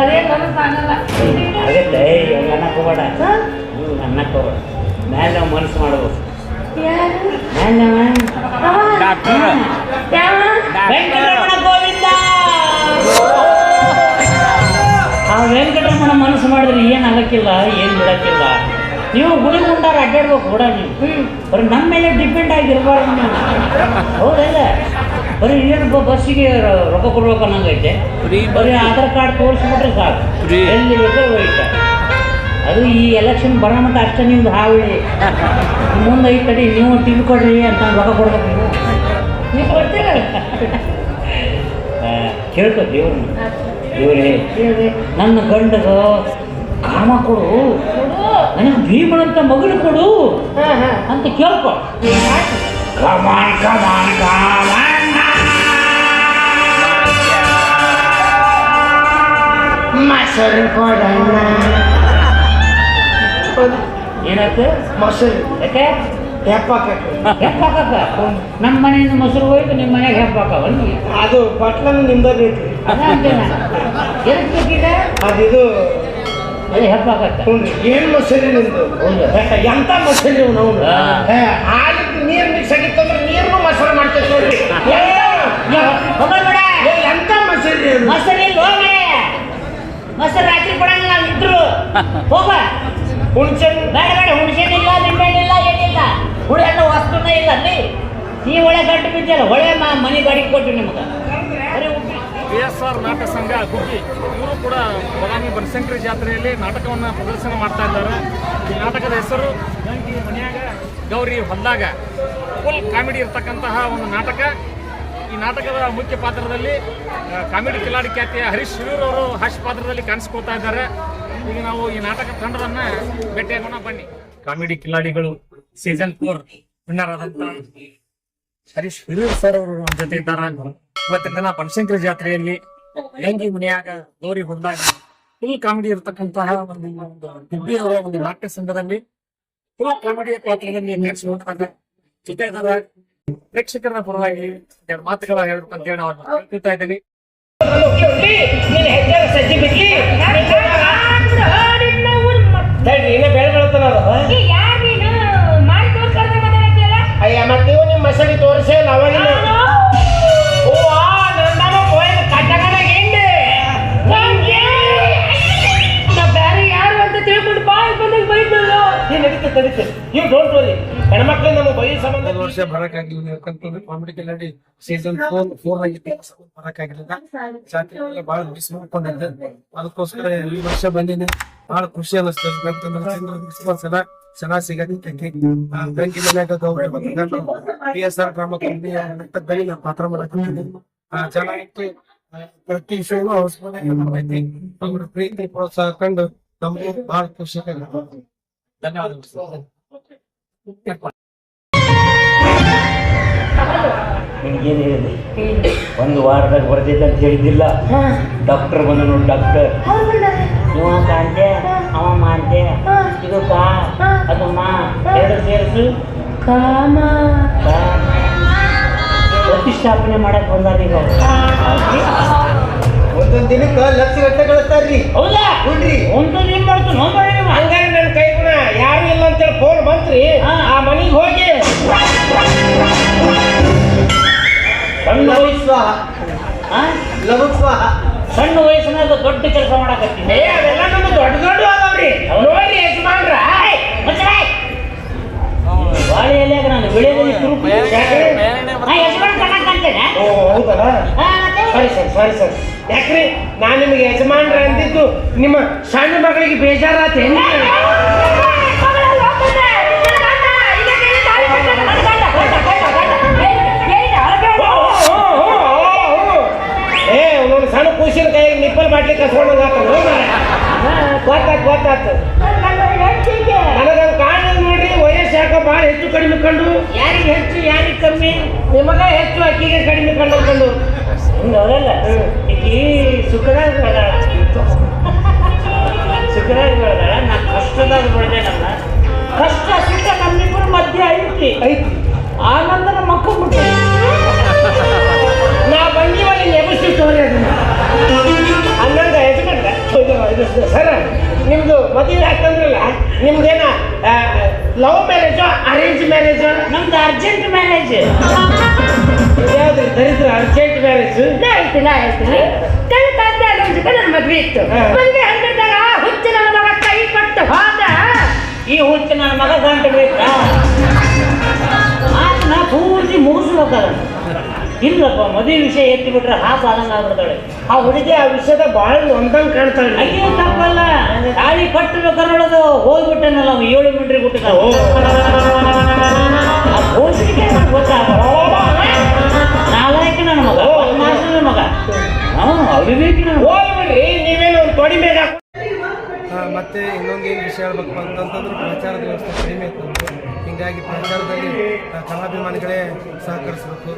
ಅದೇ ಕನಸು ಆಗಲ್ಲ ಆಗತ್ತೆ ಹೆಂಗೆ ಅನ್ನಕ್ಕೆ ಹೋಗ್ಬೇಡ ಅನ್ನಕ್ಕೆ ಹೋಗ್ಬೇಡ ಮ್ಯಾಲೆ ನಾವು ಮನಸ್ಸು ಮಾಡ್ಬೇಕು. ಆ ವೆಂಕಟರಮಣ ಮನಸ್ಸು ಮಾಡಿದ್ರೆ ಏನು ಆಗಕ್ಕಿಲ್ಲ ಏನು ಬಿಡಕ್ಕಿಲ್ಲ. ನೀವು ಗುಡಿ ಮುಂಡಾರ ಅಡ್ಡಾಡ್ಬೇಕು ಕೂಡ ನೀವು ಬರೀ ನಮ್ಮ ಮೇಲೆ ಡಿಪೆಂಡ್ ಆಗಿರ್ಬಾರ್ದು ನೀವು. ಹೌದಲ್ಲ? ಬರೀ ಏನು ಬಸ್ಸಿಗೆ ರೊಕ್ಕ ಕೊಡ್ಬೇಕು ಅನ್ನಂಗೈತೆ. ಬರೀ ಆಧಾರ್ ಕಾರ್ಡ್ ತೋರಿಸ್ಬಿಟ್ರೆ ಸಾಕು. ಎಲ್ಲಿ ಹೋಯ್ತ. ಅದು ಈ ಎಲೆಕ್ಷನ್ ಬರೋ ಮಟ್ಟ ಅಷ್ಟೇ ನಿಮ್ದು ಹಾವಳಿ. ಮುಂದೆ ಈ ಕಡೆ ನೀವು ಟಿವಿ ಕೊಡ್ರಿ ಅಂತ ರೊಕ್ಕ ಕೊಡ್ಬೇಕು ನೀವು. ನೀವು ಕೊಡ್ತೀರ? ಕೇಳ್ಕೊ ದೇವ್ರನ್ನ. ದೇವ್ರೇ ನನ್ನ ಗಂಡಗ ಕಾಮ ಕೊಡು. ಕೊಡು. ನನಗೆ ಭೀಮನಂತ ಮಗಳು ಕೊಡು. ಹಾ, ಹಾ. ಅಂತ ಕೇಳ್ಕೊ. ಕಮಾನ್ ಕಮಾನ್ ಕಮಾನ್ ಮೊಸರು ಕೊಡಣ್ಣ ಏನಾಯ್ತು ಮೊಸರು ಯಾಕೆ ಹೆಪ್ಪಾಕಕ್ಕೆ ಹೆಪ್ಪ ಹಾಕಕ್ಕ ನಮ್ಮ ಮನೆಯಿಂದ ಮೊಸರು ಹೋಯ್ತು ನಿಮ್ಮ ಮನೆಗೆ ಹೆಪ್ಪ ಹಾಕವಲ್ಲಿ ಅದು ಬಟ್ಲನ್ನು ನಿಮ್ದ ಬೇಕು ಎದಕ್ಕೆ ಅದಿದು ಅದು ಹೆಪ್ಪ ಹಾಕಕ್ಕ ಹ್ಞೂ ಏನು ಮೊಸರು ಹೌದು ಎಂತ ಮೊಸರು ನೀವು. ಹಾಲಿಗೆ ನೀರು ಮಿಕ್ಸ್ ಆಗಿತ್ತು ಅಂದ್ರೆ ನೀರ್ನು ಮೊಸರು ಮಾಡ್ತೇವೆ ನೋಡ್ರಿ ಎಂತ ಮೊಸರು? ಮೊಸರು ಇಲ್ಲ ಮೊಸರು ರಾತ್ರಿ ಕೊಡಂಗಿಲ್ಲ, ಇದ್ರು. ಹೋಗ ಹುಣ್ಸೆ ಬೇಡ ಬೇಡ ಹುಣಸೆನಿಲ್ಲ ನಿಂಬೆಹಣ್ಣಿಲ್ಲ ಏನಿಲ್ಲ ಹುಳಿಯಲ್ಲ ವಸ್ತುನೇ ಇಲ್ಲ ಅಲ್ಲಿ ನೀ ಒಳ್ಳೆ ಗಂಟು ಬಿದ್ದಿಲ್ಲ ಹೊಳೆ ಮಾ ಮನೆ ಬಾಡಿಗೆ ಕೊಟ್ಟು ನಿಮ್ಗೆ. ಬಿ ಎಸ್ ಆರ್ ನಾಟಕ ಸಂಘ ಗುಬ್ಬಿ ಇವರು ಕೂಡ ಬದಾಮಿ ಬನಶಂಕರಿ ಜಾತ್ರೆಯಲ್ಲಿ ನಾಟಕವನ್ನು ಪ್ರದರ್ಶನ ಮಾಡ್ತಾ ಇದ್ದಾರೆ. ಈ ನಾಟಕದ ಹೆಸರು ಗಂಟಿ ಮನ್ಯಾಗ ಗೌರಿ ಹೊಲ್ದಾಗ. ಫುಲ್ ಕಾಮಿಡಿ ಇರ್ತಕ್ಕಂತಹ ಒಂದು ನಾಟಕ. ಈ ನಾಟಕದ ಮುಖ್ಯ ಪಾತ್ರದಲ್ಲಿ ಕಾಮಿಡಿ ಕಿಲಾಡಿ ಖ್ಯಾತಿಯ ಹರೀಶ್ ಶಿರೂರ್ ಅವರು ಹಾಸ್ಯ ಪಾತ್ರದಲ್ಲಿ ಕಾಣಿಸ್ಕೋತಾ ಇದ್ದಾರೆ. ಈಗ ನಾವು ಈ ನಾಟಕ ತಂಡದನ್ನ ಭೇಟಿಯಾಗೋಣ, ಬನ್ನಿ. ಕಾಮಿಡಿ ಕಿಲಾಡಿಗಳು ಸೀಸನ್ ಫೋರ್ ವಿನ್ನರ್ ಆದಂತ ಹರೀಶ್ ಹಿರಿಯೂರ್ ಸರ್ ಅವರು ನಮ್ಮ ಜೊತೆ ಇದ್ದಾರೆ. ಇವತ್ತಿನ ದಿನ ಬನಶಂಕರ ಜಾತ್ರೆಯಲ್ಲಿ ಹೆಂಗಿ ಮನೆಯಾಗ ಗೌರಿ ಹೊಂದಾಗ ಫುಲ್ ಕಾಮಿಡಿ ಇರತಕ್ಕಂತಹ ಒಂದು ಗುಬ್ಬಿ ಅವರ ಒಂದು ನಾಟ್ಯ ಸಂಘದಲ್ಲಿ ಫುಲ್ ಕಾಮಿಡಿ ಪಾತ್ರದಲ್ಲಿ ನಡೆಸಿಕೊಂಡಾಗ ಜೊತೆ ಪ್ರೇಕ್ಷಕರ ಪರವಾಗಿ ಎರಡು ಮಾತುಗಳ ಹೇಳ್ಬೇಕಂತ ಅಂತ ಹೇಳಿ ನಾವು ಹೇಳ್ತಾ ಇದ್ದೀನಿ ಅಯ್ಯ ಮತ್ತೆ ನೀವು ನಿಮ್ಮ ಮಸಳಿ ತೋರಿಸೇ ಇಲ್ಲ ಹೋದ ವರ್ಷ ಬರಕ್ಕಾಗಿಲ್ಲ ಯಾಕಂತಂದ್ರೆ ಕಾಮಿಡಿ ಸೀಸನ್ ಫೋರ್ ಫೋರ್ ಆಗಿತ್ತು ಬರಕ್ಕಾಗಿಲ್ಲ ಜಾತ್ರೆ ಬಹಳ ಮಿಸ್ ಮಾಡ್ಕೊಂಡಿದ್ದೆ. ಅದಕ್ಕೋಸ್ಕರ ಈ ವರ್ಷ ಬಂದಿನಿ. ಬಹಳ ಖುಷಿ ಯಾಕಂತಂದ್ರೆ ಎಲ್ಲ ಚೆನ್ನಾಗಿ ಸಿಗತ್ತೆ. ಬೆಂಕಿ ಮನ್ಯಾಗ ಗೌರವ ಬಂದು P S R drama company ಬೆಳಿ ನಾನು ಪಾತ್ರ ಮಾಡಕ್ಕೆ ಚೆನ್ನಾಗಿತ್ತು. ಪ್ರತಿ ಶೋನು ಅವಶ್ಯಕತೆ ಅವ್ರ ಪ್ರೀತಿ ಪ್ರೋತ್ಸಾಹ ಕಂಡು ನಮಗೂ ಬಹಳ ಖುಷಿ ಧನ್ಯವಾದಗಳು. ನಿನ್ಗೇನು ಹೇಳಿದೆ ಒಂದು ವಾರದಾಗ ಬರ್ತೈತೆ ಅಂತ ಹೇಳಿದ್ದಿಲ್ಲ ಡಾಕ್ಟರ್ ಬಂದ ನೋಡಿ ಡಾಕ್ಟರ್. ಇವ ಕಾಂತೆ ಅವ ಮಾಂತೆ ಇದು ಕಾ? ಅದು ಮಾ ಎರಡು ಸೇರಿಸು. ಕಾಮ. ಪ್ರತಿಷ್ಠಾಪನೆ ಮಾಡಕ್ ಬಂದಾರ ಈಗ ಒಂದೊಂದು ದಿನಕ್ಕೆ ಲಕ್ಷ ಗಟ್ಟೆ ಕಳಿಸ್ತಾರ್ರಿ. ಹೌದಾ? ಹುಡ್ರಿ ಒಂದೊಂದು ಏನ್ ಮಾಡ್ತು ನೋಡ್ಬೇಡಿ ನೀವು. ಹಂಗಾರೆ ನನ್ನ ಕೈ ಗುಣ ಯಾರು ಇಲ್ಲ ಅಂತೇಳಿ ಫೋನ್ ಬಂತ್ರಿ. ಹಾ. ಆ ಮನೆಗೆ ಹೋಗಿ. ಸಣ್ಣ ಲಘು ಸ್ವಾಹ? ಸಣ್ಣ ವಯಸ್ಸಿನಾಗ ದೊಡ್ಡ ಕೆಲಸ ಮಾಡಕತ್ತೀನಿ. ಏ ಅವೆಲ್ಲ ನಮ್ಮ ದೊಡ್ಡ ದೊಡ್ಡ ಅದಾವ್ರಿ. ನೋಡ್ರಿ ಯಜಮಾನ್ರ. ಬಾಳೆ ಎಲೆಯಾಗ ನಾನು ಬೆಳೆದಲ್ಲಿ ಯಜಮಾನ್ ಓ ಹೌದಲ್ಲ ಸರ್ ಸರಿ ಸರ್ ಯಾಕ್ರಿ? ನಾನು ನಿಮಗೆ ಯಜಮಾನ್ರ ಅಂದಿದ್ದು ನಿಮ್ಮ ಸಣ್ಣ ಮಗಳಿಗೆ ಬೇಜಾರಾತೇನು ಒಂದೊಂದು ಸಣ್ಣ ಕೂಸಿನ ಕೈ ನಿಪ್ಪಲ್ ಬಾಟ್ಲಿ ಕಸ್ಕೊಂಡು ಗೊತ್ತಾತ್ ಗೊತ್ತಾತು ನನಗಂಗೆ ಕಾಣದ್ ನೋಡ್ರಿ ವಯಸ್ಸು ಯಾಕ ಭಾಳ ಹೆಚ್ಚು ಕಡಿಮೆ ಕಂಡು. ಯಾರಿಗೆ ಹೆಚ್ಚು ಯಾರಿಗೆ ಕಮ್ಮಿ? ನಿಮಗ ಹೆಚ್ಚು ಅಕ್ಕಿಗೆ ಕಡಿಮೆ ಕಂಡು. ಕಂಡು ಅವರಲ್ಲ? ಈ ಸುಖದಾಗ ಬೆಳೆದಾಳ ಸುಖದಾಗ ಬೆಳೆದಾಳ ನಾ ಕಷ್ಟದಾಗ ಬೆಳೆದೇನಲ್ಲ ಕಷ್ಟ ಸುಖ ನಮ್ಮಿಬ್ಬರ ಮಧ್ಯೆ ಐತಿ. ಐತಿ. ಆನಂದನ ಮಕ್ಕಳು ಬಿಟ್ಟು ಸ್ಟೋರಿ ಅದು. ಹನ್ನೊಂದು ಸರ್ ನಿಮ್ಮದು ಮದುವೆ ಆಗ್ತಂದ್ರಲ್ಲ ನಿಮ್ದೇನ ಲವ್ ಮ್ಯಾರೇಜು ಅರೇಂಜ್ ಮ್ಯಾರೇಜು ನಮ್ದು ಅರ್ಜೆಂಟ್ ಮ್ಯಾರೇಜ್ ಯಾವ್ದು ದರಿದ್ರ ಅರ್ಜೆಂಟ್ ಮ್ಯಾರೇಜ್ ನಾ ಹೇಳ್ತೀನಿ ನಾ ಹೇಳ್ತೀನಿ. ಕೈ ನನ್ನ ಮದುವೆ ಇತ್ತು. ಮದುವೆ ಹಂಗಿದ್ದಾಗ ಹುಚ್ಚು ನನ್ನ ಮಗ ಕೈ ಕೊಟ್ಟು ಹೋದ. ಈ ಹುಚ್ಚು ನನ್ನ ಮಗ ಗಂಟು ಬಿಟ್ಟ. ಆತನ ಪೂರ್ತಿ ಮುಗಿಸ್ಬೇಕಾದ್ರೆ ಇಲ್ಲಪ್ಪ ಮದುವೆ ವಿಷಯ ಎತ್ತಿ ಬಿಟ್ರೆ ಆ ಆದಂಗ ಆಗ್ಬಿಡ್ತಾಳೆ. ಆ ಹುಡುಗಿ ಆ ವಿಷಯದ ಬಹಳ ಒಂದಂಗೆ ಕಾಣ್ತಾಳೆ. ಅಯ್ಯೋ ತಪ್ಪಲ್ಲ. ತಾಳಿ ಕರೊಳದು ಹೋಗ್ಬಿಟ್ಟನಲ್ಲ ಅವ ಏಳು ಮಿಂಟ್ರಿ ಬಿಟ್ಟಿದ್ದ ಹೋಗ್ಲಿಕ್ಕೆ ನಾಲ್ಕು ನನ್ನ ಮಗ ಪದ್ಮಾಸನ ಮಗ. ಅವಿವೇಕಿನ ಮಗ. ಹೋಗ್ಬಿಡ್ರಿ ನೀವೇನು ಒಂದು ತೊಡಿ ಮೇಲೆ ಮತ್ತೆ ಇನ್ನೊಂದು ಏನು ವಿಷಯ ಹೇಳ್ಬೇಕು ಅಂತಂದ್ರೆ ಪ್ರಚಾರದ ವ್ಯವಸ್ಥೆ. ಕಲಾಭಿಮಾನಿಗಳೇ ಸಹಕರಿಸ್ಬೇಕು.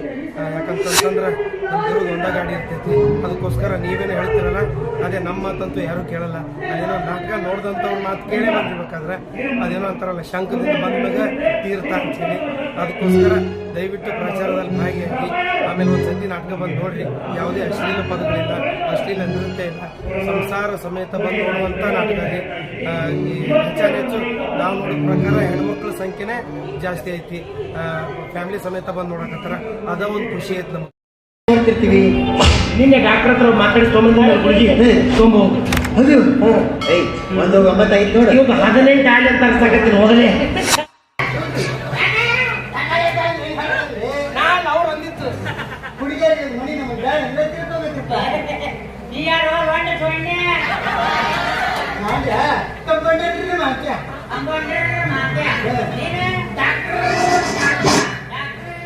ಯಾಕಂತಂತಂದ್ರೆ ನಮ್ಮ ಇರೋದು ಒಂದ ಗಾಡಿ ಇರ್ತೈತಿ. ಅದಕ್ಕೋಸ್ಕರ ನೀವೇನು ಹೇಳ್ತೀರಲ್ಲ, ಅದೇ ನಮ್ಮ ಮಾತಂತೂ ಯಾರೂ ಕೇಳಲ್ಲ. ಅದೇನೋ ನಾಟಕ ನೋಡ್ದಂಥವ್ರ ಮಾತು ಕೇಳಿ ಬಂದಿರ್ಬೇಕಾದ್ರೆ ಅದೇನೋ ಅಂತಾರಲ್ಲ ಶಂಕದಿಂದ ಬಂದಾಗ ತೀರ್ಥ ಅಂತೇಳಿ ಅದಕ್ಕೋಸ್ಕರ ದಯವಿಟ್ಟು ಪ್ರಚಾರದಲ್ಲಿ ಭಾಗಿಯಾಗಿ ಆಮೇಲೆ ಒಂದು ಸತಿ ನಾಟಕ ಬಂದು ನೋಡ್ರಿ. ಯಾವುದೇ ಅಶ್ಲೀಲ ಪದಗಳಿಲ್ಲ ಅಶ್ಲೀಲ ನೃತ್ಯ ಇಲ್ಲ. ಸಂಸಾರ ಸಮೇತ ಬಂದು ನೋಡುವಂಥ ನಾಟಕ ರೀ. ಹೆಚ್ಚಾಗಿ ಹೆಚ್ಚು ನಾವು ನೋಡಿದ ಪ್ರಕಾರ ಹೆಣ್ಮಕ್ಳ ಸಂಖ್ಯೆನೇ ಜಾಸ್ತಿ ಐತಿ. ಫ್ಯಾಮಿಲಿ ಸಮೇತ ಬಂದು ನೋಡಕತ್ತಾರ ಅದ ಒಂದು ಖುಷಿ ಐತಿ ನಮ್ಗೆ. ನಿನ್ನೆ ಡಾಕ್ಟರ್ ಹತ್ರ ಮಾತಾಡಿ ಏಯ್ ಒಂದು ಒಂಬತ್ತೈದು ನೋಡಿ. ಇವಾಗ ಹದಿನೆಂಟು ಆಲಿ ಅಂತ ಅನ್ಸಕತ್ತೀನಿ ಹೋಗಲೇ. ನೀನು ಡಾಕ್ಟರ್ ಡಾಕ್ಟ್ರು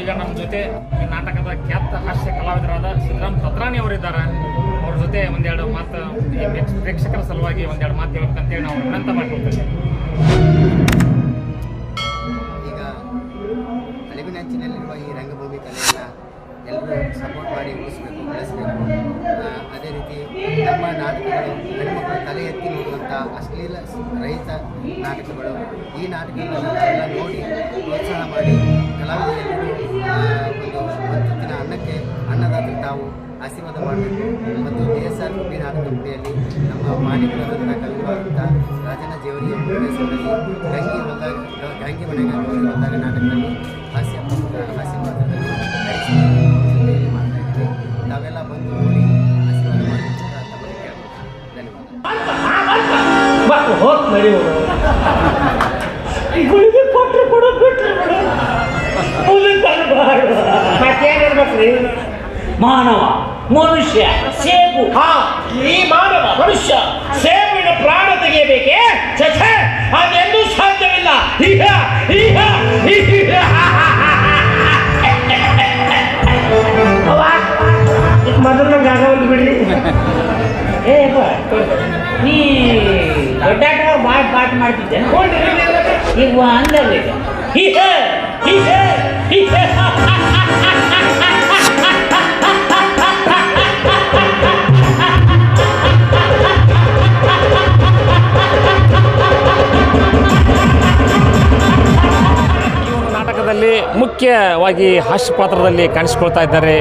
ಈಗ ನಮ್ಮ ಜೊತೆ ಈ ನಾಟಕದ ಖ್ಯಾತ ಹಾಸ್ಯ ಕಲಾವಿದರಾದ ಸಿದ್ದರಾಮ್ ತತ್ರಾಣಿ ಅವರಿದ್ದಾರೆ. ಅವ್ರ ಜೊತೆ ಒಂದೆರಡು ಮಾತು ಈ ಪ್ರೇಕ್ಷಕರ ಸಲುವಾಗಿ ಒಂದೆರಡು ಮಾತು ಹೇಳ್ಬೇಕಂತೇಳಿ ನಾವು ವಿನಂತ ಮಾಡ್ಕೊಳ್ತೇವೆ. ನಾಟಕಗಳು ಹೆಣ್ಮಕ್ಳು ತಲೆ ಎತ್ತಿ ನೋಡುವಂಥ ಅಶ್ಲೀಲ ರಹಿತ ನಾಟಕಗಳು. ಈ ನಾಟಕಗಳನ್ನು ನಾವೆಲ್ಲ ನೋಡಿ ಪ್ರೋತ್ಸಾಹ ಮಾಡಿ ಕಲಾವಿದರೆಲ್ಲರೂ ಒಂದು ಹೊತ್ತಿನ ಅನ್ನಕ್ಕೆ ಅನ್ನದಾತರು ತಾವು ಆಶೀರ್ವಾದ ಮಾಡಬೇಕು. ಮತ್ತು ಕೆ ಎಸ್ ಆರ್ ಪಿ ನಾಟಕ ಗುಬ್ಬಿಯಲ್ಲಿ ನಮ್ಮ ಮಾಲೀಕರಾದಂಥ ಕವಿವಾದಂಥ ರಾಜನ ಜೇವರಿಯ ಪ್ರದೇಶದಲ್ಲಿ ಗಂಗಿ ಹೊಲದಾಗ, ಗಂಗಿ ಮನೆಗೆ ಬಂದಾಗ ನಾಟಕದಲ್ಲಿ ಧನ್ಯವಾದ ಹೋಗ್ ನಡಿ ಗುಳಿಗೆ ಕೊಟ್ಟರೆ ಕೊಡು ಬಿಟ್ರು ಬಿಡು ಹುಲಿ ತರಬಾರ್ದು. ಮತ್ತೇನ್ ಇರ್ಬೇಕ್ರಿ ಮಾನವ ಮನುಷ್ಯ ಸೇಬು. ಹಾ ಈ ಮಾನವ ಮನುಷ್ಯ ಸೇವಿನ ಪ್ರಾಣ ತೆಗೆಯಬೇಕೆ? ಛೆ ಅದೆಂದೂ ಸಾಧ್ಯವಿಲ್ಲ. ಈಗ ಈಗ ಈಗ ಮೊದಲು ನಂಗೆ ಆಗವಲ್ದು ಬಿಡ್ರಿ ಏ ನೀ ದೊಡ್ಡಾಟ ಬಾಟ್ ಪಾಠ ಮಾಡ್ತಿದ್ದೆ. ಈಗ ಅಂದಲ್ಲ ಈಗ ಹೀಗ ಹೀಗ ಹೀಗ ಮುಖ್ಯವಾಗಿ ಹಾಸ್ಯ ಪಾತ್ರದಲ್ಲಿ ಕಾಣಿಸಿಕೊಳ್ತಾ ಇದ್ದಾರೆ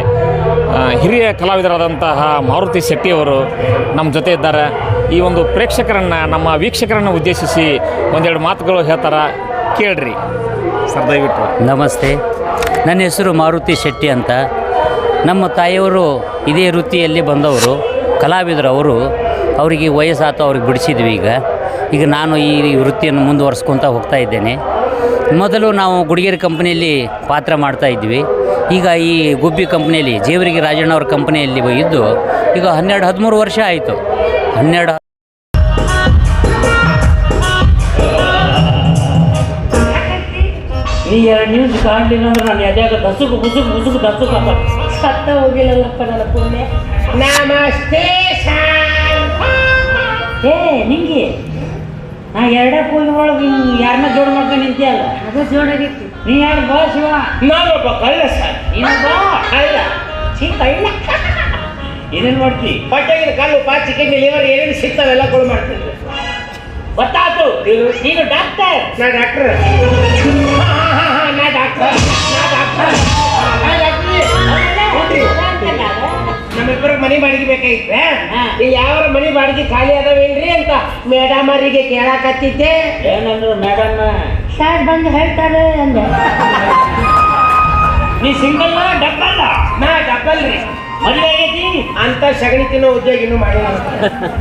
ಹಿರಿಯ ಕಲಾವಿದರಾದಂತಹ ಮಾರುತಿ ಶೆಟ್ಟಿಯವರು ನಮ್ಮ ಜೊತೆ ಇದ್ದಾರೆ. ಈ ಒಂದು ಪ್ರೇಕ್ಷಕರನ್ನು, ನಮ್ಮ ವೀಕ್ಷಕರನ್ನು ಉದ್ದೇಶಿಸಿ ಒಂದೆರಡು ಮಾತುಗಳು ಹೇಳ್ತಾರ, ಕೇಳ್ರಿ. ಸರ್, ದಯವಿಟ್ಟು. ನಮಸ್ತೆ. ನನ್ನ ಹೆಸರು ಮಾರುತಿ ಶೆಟ್ಟಿ ಅಂತ. ನಮ್ಮ ತಾಯಿಯವರು ಇದೇ ವೃತ್ತಿಯಲ್ಲಿ ಬಂದವರು, ಕಲಾವಿದರು ಅವರು. ಅವರಿಗೆ ವಯಸ್ಸಾತು, ಅವ್ರಿಗೆ ಬಿಡಿಸಿದ್ವಿ ಈಗ. ಈಗ ನಾನು ಈ ವೃತ್ತಿಯನ್ನು ಮುಂದುವರ್ಸ್ಕೊತಾ ಹೋಗ್ತಾ ಇದ್ದೇನೆ. ಮೊದಲು ನಾವು ಗುಡಿಗೆರೆ ಕಂಪ್ನಿಯಲ್ಲಿ ಪಾತ್ರ ಮಾಡ್ತಾ ಇದ್ವಿ. ಈಗ ಈ ಗುಬ್ಬಿ ಕಂಪ್ನಿಯಲ್ಲಿ ಜೇವರಿಗೆ ರಾಜಣ್ಣ ಅವ್ರ ಕಂಪ್ನಿಯಲ್ಲಿ ಇದ್ದು ಈಗ ಹನ್ನೆರಡು ಹದಿಮೂರು ವರ್ಷ ಆಯಿತು. ಹನ್ನೆರಡು ನೀ ಎರಡು ನ್ಯೂಸ್ ಕಾಣಲಿಲ್ಲ ಅಂದ್ರೆ ನಾನು ಎದ್ಯಾಗ ದಸುಕು ಬುಸುಕು ಬುಸುಕು ದಸುಕು ಅಂತ. ಸತ್ತ ಹೋಗಿಲ್ಲಲ್ಲಪ್ಪ ನನ್ನ ಪುಣ್ಯ. ನಮಸ್ತೆ ಏ ನಿಂಗೆ. ನಾ ಎರಡೇ ಕೂಲಿ ಒಳಗೆ ಯಾರನ್ನ ಜೋಡ್ ನಿಂತಿಯಲ್ಲ ಅದು ಜೋಡಾಗಿತ್ತು ನೀ ಯಾರು ಬಾ ಶಿವ? ನಾನೊಬ್ಬ ಕಳ್ಳ ಸರ್. ನೀನು ಬಾ. ಕಳ್ಳ. ಛೀ ಕಳ್ಳ. ಏನೇನು ಮಾಡ್ತಿ? ಹೊಟ್ಟೆಗಿನ ಕಲ್ಲು ಪಾಚಿಕೆ ಲಿವರ್ ಏನೇನು ಸಿಗ್ತಾವೆಲ್ಲ ಕೊಡು ಮಾಡ್ತೀನಿ. ಗೊತ್ತಾತು ನೀನು ಡಾಕ್ಟರ್? ನಾ ಡಾಕ್ಟರ್. ನಾ ಡಾಕ್ಟರ್. ನಾ ಡಾಕ್ಟರ್. ನಾ ಡಾಕ್ಟ್ರಿ. ನೋಡ್ರಿ. ನಾ ನಮ್ಮಿಬ್ಬರಿಗೆ ಮನಿ ಬಾಡಿಗೆ ಬೇಕಾಗಿತ್ತೆ. ಇಲ್ಲಿ ಯಾವ ಮನಿ ಬಾಡಿಗೆ ಖಾಲಿ ಅದಾವೇನ್ರಿ ಅಂತ ಮೇಡಮರಿಗೆ ಕೇಳಾಕತ್ತಿದ್ದೆ. ಏನಂದ್ರು ಮೇಡಮ್? ಶಾರ್ಟ್ ಬಂದು ಹೇಳ್ತಾರೆ ಅಂದೆ. ನೀ ಸಿಂಗಲ್ ಡಬ್ಬಲ್ ನಾ? ಡಬ್ಬಲ್ ರೀ. ಮದುವೆ ಆಗೈತಿ? ಅಂತ ಸಗಣಿ ತಿನ್ನೋ ಉದ್ಯೋಗ ಇನ್ನು ಮಾಡಿಲ್ಲ.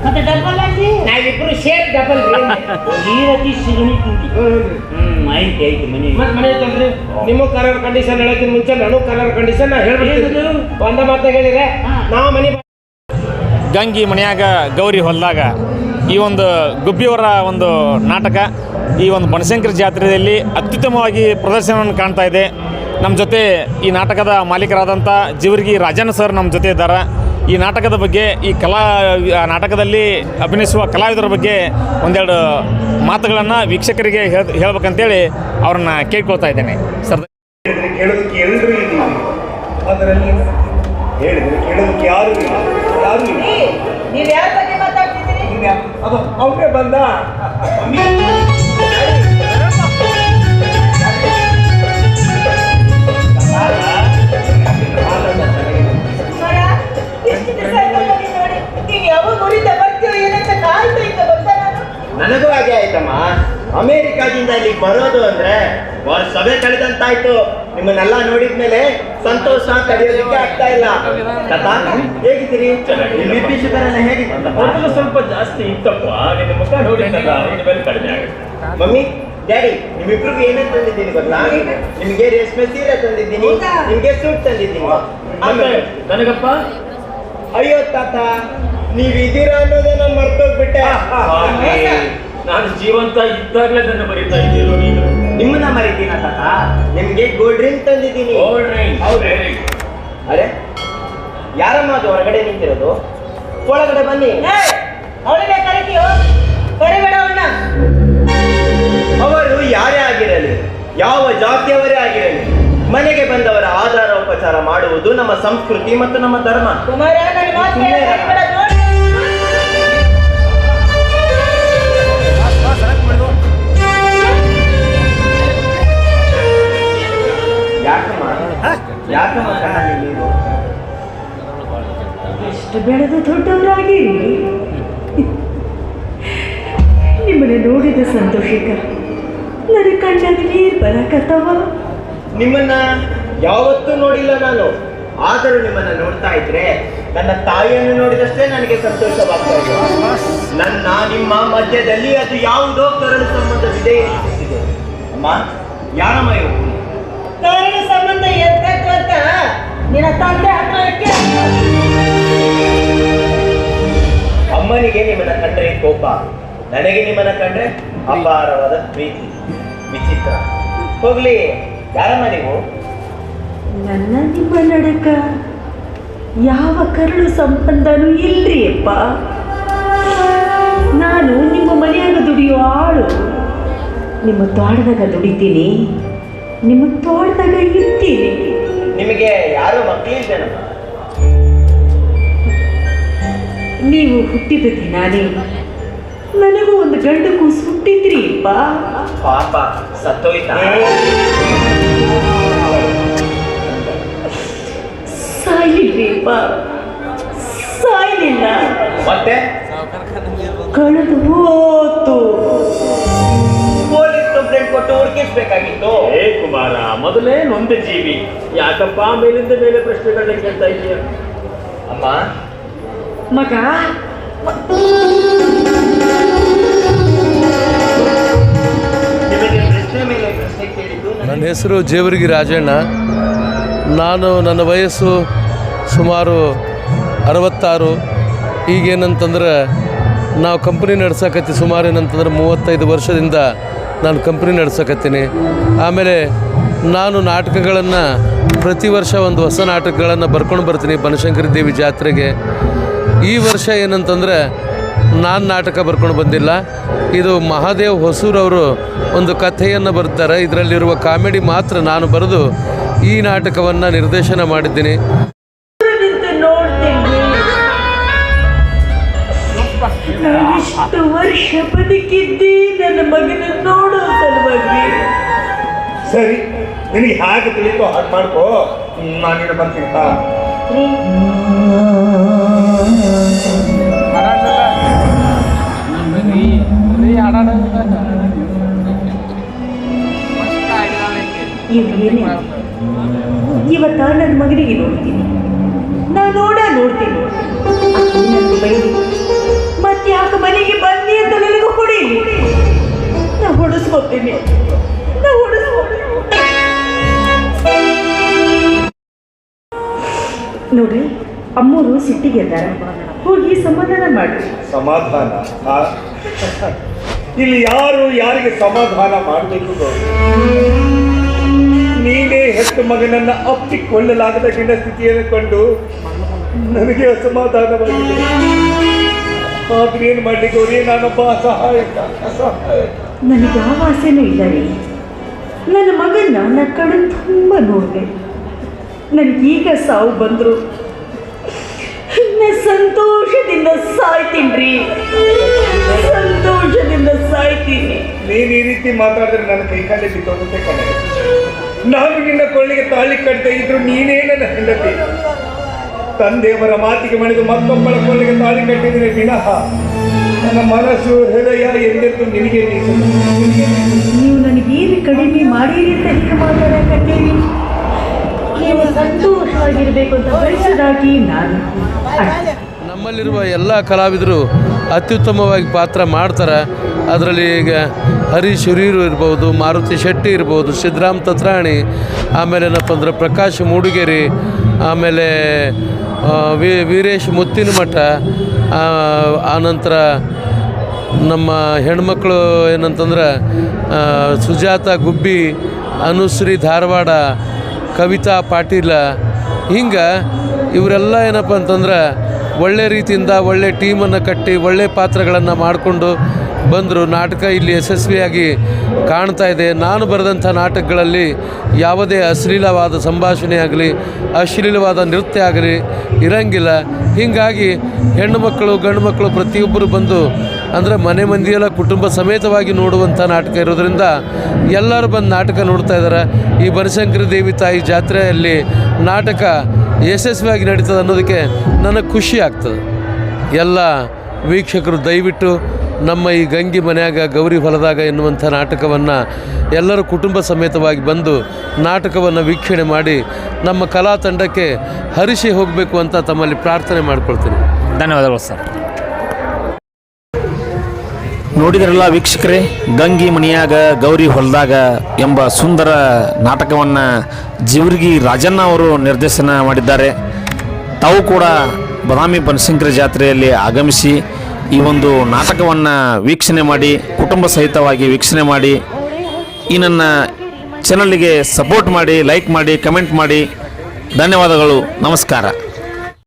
ಮತ್ತೆ ಡಬ್ಬಲ್ ಆಗಿ ನಾವಿಬ್ರು ಶೇರ್ ಡಬಲ್ ರೀ. ರೀತಿ ಸಿಗಣಿ ತಿಂತಿ ಐತಿ ಮನೆ. ಮತ್ತೆ ಮನೆ ಐತಲ್ರಿ ನಿಮ್ಮ ಕಲರ್ ಕಂಡೀಷನ್ ಹೇಳಕ್ಕೆ ಮುಂಚೆ ನಾನು ಕಲರ್ ಕಂಡೀಷನ್ ನಾ ಹೇಳ್ಬಿಟ್ಟಿದ್ದು ಒಂದ ಮಾತ ಹೇಳಿದ್ರೆ. ನಾವು ಮನಿ ಗಂಗಿ ಮನ್ಯಾಗ ಗೌರಿ ಹೊಲದಾಗ ಈ ಒಂದು ಗುಬ್ಬಿಯವರ ಒಂದು ನಾಟಕ ಈ ಒಂದು ಬನಶಂಕರಿ ಜಾತ್ರೆಯಲ್ಲಿ ಅತ್ಯುತ್ತಮವಾಗಿ ಪ್ರದರ್ಶನವನ್ನು ಕಾಣ್ತಾ ಇದೆ. ನಮ್ಮ ಜೊತೆ ಈ ನಾಟಕದ ಮಾಲೀಕರಾದಂಥ ಜೀವರಿಗಿ ರಾಜನ್ ಸರ್ ನಮ್ಮ ಜೊತೆ ಇದ್ದಾರೆ. ಈ ನಾಟಕದ ಬಗ್ಗೆ ಈ ಕಲಾ ನಾಟಕದಲ್ಲಿ ಅಭಿನಯಿಸುವ ಕಲಾವಿದರ ಬಗ್ಗೆ ಒಂದೆರಡು ಮಾತುಗಳನ್ನು ವೀಕ್ಷಕರಿಗೆ ಹೇಳ್ ಹೇಳ್ಬೇಕಂತೇಳಿ ಅವ್ರನ್ನ ಕೇಳ್ಕೊಳ್ತಾ ಇದ್ದೇನೆ. ಸರ್ ಕೇಳೋದಕ್ಕೆ ಎಲ್ಲರೂ ಇಲ್ಲ. ಅದರಲ್ಲಿ ಹೇಳಿದ್ರೆ ಕೇಳೋದಕ್ಕೆ ಯಾರು ಇಲ್ಲ. ಯಾರು ಇಲ್ಲ ನೀವ್ ಯಾರ ಬಗ್ಗೆ ಮಾತಾಡ್ತಿದ್ದೀರಿ ಇನ್ಯಾ- ಅದು ಅವನೇ ಬಂದ. ನನಗೂ ಹಾಗೆ ಆಯ್ತಮ್ಮ. ಅಮೇರಿಕಾದಿಂದ ಇಲ್ಲಿ ಬರೋದು ಅಂದ್ರೆ ಸಭೆ ಕಳೆದಂತಾಯ್ತು. ನಿಮ್ಮನ್ನೆಲ್ಲ ನೋಡಿದ್ಮೇಲೆ ಸಂತೋಷ ತಡೆಯೋದಕ್ಕೆ ಆಗ್ತಾ ಇಲ್ಲ. ಕಥಾ ಹೇಗಿದ್ದೀರಿ? ಬಿ ಪಿ ಶುಗರ್ ಎಲ್ಲ ಹೇಗಿದೆ ಮೊದಲು ಸ್ವಲ್ಪ ಜಾಸ್ತಿ ಇತ್ತಪ್ಪ. ನಿನ್ನ ಮುಖ ನೋಡಿದ್ದಲ್ಲ ಮೇಲೆ ಕಡಿಮೆ ಆಗುತ್ತೆ. ಮಮ್ಮಿ ಡ್ಯಾಡಿ ನಿಮ್ಮಿಬ್ರಿಗೂ ಏನೇ ತಂದಿದ್ದೀನಿ ಗೊತ್ತಾ? ನಿಮಗೆ ರೇಷ್ಮೆ ಸೀರೆ ತಂದಿದ್ದೀನಿ ನಿಮಗೆ ಸೂಟ್ ತಂದಿದ್ದೀನಿ. ಆಮೇಲೆ ನನಗಪ್ಪ? ಅಯ್ಯೋ ತಾತ ನೀವ್ ಇದೀರ ಅನ್ನೋದೇ ನಾನು ಮರ್ತೋಗ್ಬಿಟ್ಟೆ ಹಾಗೆ. ನಾನು ಜೀವಂತ ಇದ್ದಾಗಲೇ ನನ್ನ ಬರೀತಾ ಇದ್ದೀರೋ ನೀನು? ನಿಮ್ಮನ್ನ ಮರಿತೀನ ತಾತ? ನಿಮ್ಗೆ ಗೋಲ್ಡ್ ಡ್ರಿಂಕ್ ತಂದಿದ್ದೀನಿ. ವೆರಿ ಅರೆ ಯಾರಮ್ಮ ಅದು ಹೊರಗಡೆ ನಿಂತಿರೋದು? ಒಳಗಡೆ ಬನ್ನಿ. ಅವಳಿಗೆ ಕರಿತೀಯೋ? ಕರಿಬೇಡ ಅವನ್ನ ಅವರು ಯಾರೇ ಆಗಿರಲಿ ಯಾವ ಜಾತಿಯವರೇ ಆಗಿರಲಿ ಮನೆಗೆ ಬಂದವರ ಆಧಾರ ಉಪಚಾರ ಮಾಡುವುದು ನಮ್ಮ ಸಂಸ್ಕೃತಿ ಮತ್ತು ನಮ್ಮ ಧರ್ಮ. ಎಷ್ಟು ಬೆಳೆದು ದೊಡ್ಡವರಾಗಿ ನಿಮ್ಮನ್ನ ನೋಡಿದ ಸಂತೋಷಿಕ. ನನ್ನ ಕಣ್ಣಾಗ ನೀರು ಬರಕತ್ತವ? ನಿಮ್ಮನ್ನ ಯಾವತ್ತೂ ನೋಡಿಲ್ಲ ನಾನು. ಆದರೂ ನಿಮ್ಮನ್ನ ನೋಡ್ತಾ ಇದ್ರೆ ನನ್ನ ತಾಯಿಯನ್ನು ನೋಡಿದಷ್ಟೇ ನನಗೆ ಸಂತೋಷವಾಗ್ತಾ ಇದೆ. ನನ್ನ ನಿಮ್ಮ ಮಧ್ಯದಲ್ಲಿ ಅದು ಯಾವುದೋ ಕರಳು ಸಂಬಂಧವಿದೆ ಅಮ್ಮ ಯಾರಮ್ಮ ಇವು ಕಾರಣ ಸಂಬಂಧ ಅಂತ ನಿನ್ನ ತಂದೆ ಅಮ್ಮನಿಗೆ ನಿಮ್ಮನ್ನ ಕಂಡ್ರೆ ಕೋಪ. ನನಗೆ ನಿಮ್ಮನ್ನ ಕಂಡ್ರೆ ಅಪಾರವಾದ ಪ್ರೀತಿ. ವಿಚಿತ್ರ. ಹೋಗ್ಲಿ ಯಾರಮ್ಮ ನೀವು? ನನ್ನ ನಿಮ್ಮ ನಡಕ. ಯಾವ ಕರುಳು ಸಂಬಂಧನೂ ಇಲ್ರಿ ಅಪ್ಪ. ನಾನು ನಿಮ್ಮ ಮನೆಯಾಗ ದುಡಿಯೋ ಆಳು. ನಿಮ್ಮ ತೋಟದಾಗ ದುಡಿತೀನಿ. ನಿಮ್ಮ ತೋಟದಾಗ ಇರ್ತೀನಿ. ನಿಮಗೆ ಯಾರು ಮಕ್ಕಳಿದ್ದೇನಮ್ಮ ನೀವು ಹುಟ್ಟಿದ ದಿನಾನೇ ನನಗೂ ಒಂದು ಗಂಡು ಕೂಸು ಹುಟ್ಟಿದ್ರಿ ಅಪ್ಪ. ಪಾಪ ಸತ್ತೋಯ್ತಾ? ಬಾ ಸಾಯ್ಲಿಲ್ಲ. ಮತ್ತೆ? ಕಳೆದು ಹೋತು. ಕಂಪ್ಲೇಂಟ್ ಕೊಟ್ಟು ಹುಡುಕಿಸ್ಬೇಕಾಗಿತ್ತು. ಏ ಕುಮಾರ ಮೊದಲೇ ನೊಂದ ಜೀವಿ. ಯಾಕಪ್ಪ ಮೇಲಿಂದ ಮೇಲೆ ಪ್ರಶ್ನೆಗಳನ್ನ ಕೇಳ್ತಾ ಇದೀಯ ಅಮ್ಮ. ಮಗ. ನಿಮಗೆ ಪ್ರಶ್ನೆ ಮೇಲೆ ಪ್ರಶ್ನೆ ಕೇಳಿದ್ದು ನನ್ನ ಹೆಸರು ಜೇವರ್ಗಿ ರಾಜಣ್ಣ. ನಾನು ನನ್ನ ವಯಸ್ಸು ಸುಮಾರು ಅರವತ್ತಾರು. ಈಗೇನಂತಂದ್ರೆ ನಾವು ಕಂಪ್ನಿ ನಡೆಸಕತ್ತಿ ಸುಮಾರು ಏನಂತಂದ್ರೆ ಮೂವತ್ತೈದು ವರ್ಷದಿಂದ ನಾನು ಕಂಪ್ನಿ ನಡೆಸಕತ್ತೀನಿ. ಆಮೇಲೆ ನಾನು ನಾಟಕಗಳನ್ನು ಪ್ರತಿ ವರ್ಷ ಒಂದು ಹೊಸ ನಾಟಕಗಳನ್ನು ಬರ್ಕೊಂಡು ಬರ್ತೀನಿ ಬನಶಂಕರಿ ದೇವಿ ಜಾತ್ರೆಗೆ. ಈ ವರ್ಷ ಏನಂತಂದರೆ ನಾನು ನಾಟಕ ಬರ್ಕೊಂಡು ಬಂದಿಲ್ಲ. ಇದು ಮಹಾದೇವ್ ಹೊಸೂರವರು ಒಂದು ಕಥೆಯನ್ನು ಬರ್ತಾರೆ. ಇದರಲ್ಲಿರುವ ಕಾಮಿಡಿ ಮಾತ್ರ ನಾನು ಬರೆದು ಈ ನಾಟಕವನ್ನು ನಿರ್ದೇಶನ ಮಾಡಿದ್ದೀನಿ. ನಾನಿಷ್ಟು ವರ್ಷ ಬದುಕಿದ್ದಿ ನನ್ನ ಮಗನ ನೋಡೋ ಸಲುವಾಗಿ. ಸರಿ ನಿನಗೆ ಹಾಗೆ ತಿಳಿತೋ ಹಾಗೆ ಮಾಡ್ಕೋ. ನಾನು ಬರ್ತೀನಿ ಇವತ್ತ ನನ್ನ ಮಗನಿಗೆ ನೋಡ್ತೀನಿ. ನಾನು ನೋಡ ನೋಡ್ತೀನಿ. ಆಕಿ ಯಾಕೆ ಮನೆಗೆ ಬಂದಿ ಅಂತ ನನಗೆ ಕೊಡಿ. ನಾ ಹೊಡಿಸ್ಕೊತೀನಿ. ನಾ ಹೊಡಿಸ್ಕೊತೀನಿ. ನೋಡ್ರಿ ಅಮ್ಮರು ಸಿಟ್ಟಿಗೆ ಇದ್ದಾರೆ. ಹೋಗಿ ಸಮಾಧಾನ ಮಾಡಿ ಸಮಾಧಾನ? ಆ? ಇಲ್ಲಿ ಯಾರು ಯಾರಿಗೆ ಸಮಾಧಾನ ಮಾಡಬೇಕು ನೀನೇ ಹೆತ್ತು ಮಗನನ್ನ ಅಪ್ಪಿಕೊಳ್ಳಲಾಗದ ಗಿಡ ಸ್ಥಿತಿಯನ್ನು ಕಂಡು ನನಗೆ ಅಸಮಾಧಾನವಾಗಿದೆ. ಆದ್ರೆ ಏನು ಮಾಡಲಿ ಗೌರಿ? ನಾನೊಬ್ಬ ಅಸಹಾಯಕ ಅಸಹಾಯಕ. ನನಗೆ ಯಾವ ಆಸೆನೂ ಇಲ್ಲ ರೀ. ನನ್ನ ಮಗನ ನನ್ನ ಕಡೆ ತುಂಬ ನೋಡಿದೆ. ನನಗೀಗ ಸಾವು ಬಂದರು. ಸಂತೋಷದಿಂದ ಸಾಯ್ತೀನಿ ರೀ. ಸಂತೋಷದಿಂದ ಸಾಯ್ತೀನಿ. ನೀನು ಈ ರೀತಿ ಮಾತಾಡಿದ್ರೆ ನನ್ನ ಕೈ ಕಾಲೇ ಬಿದ್ದೋಗುತ್ತೆ ಕಣೆ. ನಾನು ನಿನ್ನ ಕೊಳ್ಳಿಗೆ ತಾಳಿ ಕಟ್ತಾ ಇದ್ರು ನೀನೇ ನನ್ನ ಹೆಂಡತಿ. ತಂದೆಯವರ ಮಾತಿಗೆ ಮಣಿದು ಮತ್ತೊಬ್ಬಳ ಕೊನೆಗೆ ತಾಳಿ ಕಟ್ಟಿದರೆ ವಿನಃ ನನ್ನ ಮನಸ್ಸು ಹೃದಯ ಎಂದೆಂದು ನಿನಗೆ. ನೀವು ನನಗೇನು ಕಡಿಮೆ ಮಾಡಿರಿ ಅಂತ ಹೀಗೆ ಮಾತಾಡಕತ್ತೀರಿ ನೀವು ಸಂತೋಷವಾಗಿರ್ಬೇಕು ಅಂತ ಬಯಸದಾಗಿ ನಾನು. ನಮ್ಮಲ್ಲಿರುವ ಎಲ್ಲ ಕಲಾವಿದರು ಅತ್ಯುತ್ತಮವಾಗಿ ಪಾತ್ರ ಮಾಡ್ತಾರೆ. ಅದರಲ್ಲಿ ಈಗ ಹರೀಶ್ ಹುರೀರು ಇರ್ಬೋದು ಮಾರುತಿ ಶೆಟ್ಟಿ ಇರ್ಬೋದು ಸಿದ್ದರಾಮ್ ತತ್ರಾಣಿ ಆಮೇಲೆ ಏನಪ್ಪ ಅಂದ್ರೆ ಪ್ರಕಾಶ್ ಮೂಡಿಗೆರಿ ಆಮೇಲೆ ವಿ, ವೀರೇಶ್ ಮುತ್ತಿನ ಮಠ ಆನಂತರ ನಮ್ಮ ಹೆಣ್ಮಕ್ಳು ಏನಂತಂದ್ರೆ ಸುಜಾತ ಗುಬ್ಬಿ, ಅನುಶ್ರೀ ಧಾರವಾಡ, ಕವಿತಾ ಪಾಟೀಲ, ಹಿಂಗೆ ಇವರೆಲ್ಲ ಏನಪ್ಪ ಅಂತಂದ್ರೆ ಒಳ್ಳೆ ರೀತಿಯಿಂದ ಒಳ್ಳೆ ಟೀಮನ್ನು ಕಟ್ಟಿ ಒಳ್ಳೆ ಪಾತ್ರಗಳನ್ನು ಮಾಡಿಕೊಂಡು ಬಂದರು ನಾಟಕ ಇಲ್ಲಿ ಯಶಸ್ವಿಯಾಗಿ ಕಾಣ್ತಾ ಇದೆ. ನಾನು ಬರೆದಂಥ ನಾಟಕಗಳಲ್ಲಿ ಯಾವುದೇ ಅಶ್ಲೀಲವಾದ ಸಂಭಾಷಣೆ ಆಗಲಿ, ಅಶ್ಲೀಲವಾದ ನೃತ್ಯ ಆಗಲಿ ಇರಂಗಿಲ್ಲ. ಹೀಗಾಗಿ ಹೆಣ್ಣು ಮಕ್ಕಳು, ಗಂಡು ಮಕ್ಕಳು ಪ್ರತಿಯೊಬ್ಬರು ಬಂದು ಅಂದರೆ ಮನೆ ಮಂದಿಯೆಲ್ಲ ಕುಟುಂಬ ಸಮೇತವಾಗಿ ನೋಡುವಂಥ ನಾಟಕ ಇರೋದ್ರಿಂದ ಎಲ್ಲರೂ ಬಂದು ನಾಟಕ ನೋಡ್ತಾ ಇದ್ದಾರೆ. ಈ ಬನಶಂಕರಿ ದೇವಿ ತಾಯಿ ಜಾತ್ರೆಯಲ್ಲಿ ನಾಟಕ ಯಶಸ್ವಿಯಾಗಿ ನಡೀತದೆ ಅನ್ನೋದಕ್ಕೆ ನನಗೆ ಖುಷಿ ಆಗ್ತದೆ. ಎಲ್ಲ ವೀಕ್ಷಕರು ದಯವಿಟ್ಟು ನಮ್ಮ ಈ ಗಂಗಿ ಮನೆಯಾಗ ಗೌರಿ ಹೊಲದಾಗ ಎನ್ನುವಂಥ ನಾಟಕವನ್ನು ಎಲ್ಲರೂ ಕುಟುಂಬ ಸಮೇತವಾಗಿ ಬಂದು ನಾಟಕವನ್ನು ವೀಕ್ಷಣೆ ಮಾಡಿ ನಮ್ಮ ಕಲಾ ತಂಡಕ್ಕೆ ಹರಿಸಿ ಹೋಗಬೇಕು ಅಂತ ತಮ್ಮಲ್ಲಿ ಪ್ರಾರ್ಥನೆ ಮಾಡಿಕೊಳ್ತೀನಿ. ಧನ್ಯವಾದಗಳು ಸರ್. ನೋಡಿದ್ರಲ್ಲ ವೀಕ್ಷಕರೇ ಗಂಗಿ ಮಣಿಯಾಗ ಗೌರಿ ಹೊಲದಾಗ ಎಂಬ ಸುಂದರ ನಾಟಕವನ್ನು ಜೀವರ್ಗಿ ರಾಜಣ್ಣ ಅವರು ನಿರ್ದೇಶನ ಮಾಡಿದ್ದಾರೆ. ತಾವು ಕೂಡ ಬದಾಮಿ ಬನಶಂಕರಿ ಜಾತ್ರೆಯಲ್ಲಿ ಆಗಮಿಸಿ ಈ ಒಂದು ನಾಟಕವನ್ನು ವೀಕ್ಷಣೆ ಮಾಡಿ, ಕುಟುಂಬ ಸಹಿತವಾಗಿ ವೀಕ್ಷಣೆ ಮಾಡಿ, ಈ ನನ್ನ ಚಾನಲ್ಗೆ ಸಪೋರ್ಟ್ ಮಾಡಿ ಲೈಕ್ ಮಾಡಿ ಕಮೆಂಟ್ ಮಾಡಿ. ಧನ್ಯವಾದಗಳು. ನಮಸ್ಕಾರ.